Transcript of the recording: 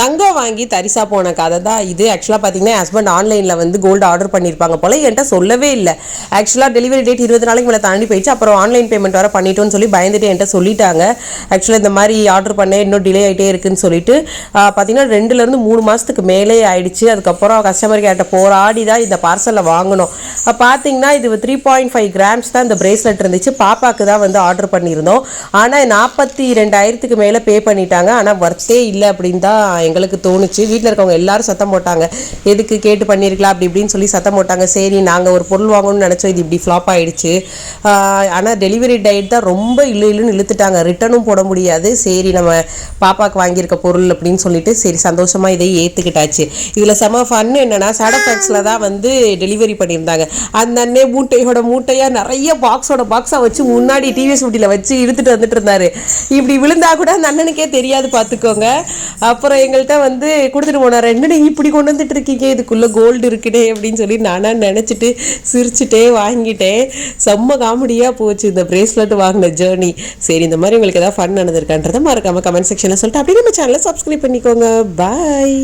தங்கம் வாங்கி தரிசா போன கதை தான் இது. ஆக்சுவலாக பார்த்தீங்கன்னா ஹஸ்பண்ட் ஆன்லைனில் வந்து கோல்டு ஆர்டர் பண்ணியிருப்பாங்க போல. என்கிட்ட சொல்லவே இல்லை. ஆக்சுவலாக டெலிவரி டேட் இருபது நாளைக்கு மேலே தாண்டி போயிடுச்சு. அப்புறம் ஆன்லைன் பேமெண்ட் வர பண்ணிட்டோன்னு சொல்லி பயந்துட்டு என்கிட்ட சொல்லிட்டாங்க. ஆக்சுவலாக இந்த மாதிரி ஆர்டர் பண்ணேன் இன்னும் டிலே ஆகிட்டே இருக்குன்னு சொல்லிட்டு பார்த்தீங்கன்னா ரெண்டுலேருந்து மூணு மாதத்துக்கு மேலே ஆயிடுச்சு. அதுக்கப்புறம் கஸ்டமர் கேட்ட போராடி தான் இந்த பார்சலில் வாங்கினோம் பார்த்தீங்கன்னா இது த்ரீ பாயிண்ட் ஃபைவ் கிராம்ஸ் தான் இந்த பிரேஸ்லெட் இருந்துச்சு. பாப்பாக்கு தான் வந்து ஆர்டர் பண்ணியிருந்தோம். ஆனால் நாற்பத்தி ரெண்டாயிரத்துக்கு மேலே பே பண்ணிட்டாங்க. ஆனால் ஒர்த்தே இல்லை அப்படின்னு தான் எங்களுக்கு தோணுச்சு. வீட்டில் இருக்கவங்க எல்லாரும் சத்தம் போட்டாங்க. எதுக்கு கேட்டு பண்ணியிருக்கலாம் அப்படி இப்படின்னு சொல்லி சத்தம் போட்டாங்க. சரி நாங்கள் ஒரு பொருள் வாங்கணும்னு நினச்சோம். இது இப்படி ஃப்ளாப் ஆகிடுச்சு ஆனால் டெலிவரி டேட் தான் ரொம்ப இழு இழுன்னு இழுத்துட்டாங்க. ரிட்டனும் போட முடியாது. சரி நம்ம பாப்பாவுக்கு வாங்கியிருக்க பொருள் அப்படின்னு சொல்லிட்டு சரி சந்தோஷமாக இதை ஏற்றுக்கிட்டாச்சு இதில் செம ஃபன் என்னென்னா சடஃபேக்ஸில் தான் வந்து டெலிவரி பண்ணியிருந்தாங்க. அந்த அண்ணே மூட்டையோட மூட்டையாக நிறைய பாக்ஸோட பாக்ஸாக வச்சு முன்னாடி டிவிஎஸ் ஊட்டியில் வச்சு இழுத்துட்டு வந்துட்டு இருந்தாரு. இப்படி விழுந்தா கூட அந்த அண்ணனுக்கே தெரியாது பார்த்துக்கோங்க அப்புறம் எங்கள்கிட்ட வந்து கொடுத்துட்டு போனார். என்னடா இப்படி கொண்டு வந்துட்டு இருக்கீங்க இதுக்குள்ளே கோல்டு இருக்குடே அப்படின்னு சொல்லி நானாக நினச்சிட்டு சிரிச்சுட்டே வாங்கிட்டேன் செம்ம காமெடியாக போச்சு. இந்த ப்ரேஸ்லெட் வாங்கின ஜேர்னி சரி இந்த மாதிரி உங்களுக்கு எதாவது ஃபன் நடந்திருக்கான்றதை மறக்காமல் கமெண்ட் செக்ஷனில் சொல்லிட்டு அப்படியே நம்ம சேனலை சப்ஸ்கிரைப் பண்ணிக்கோங்க. பாய்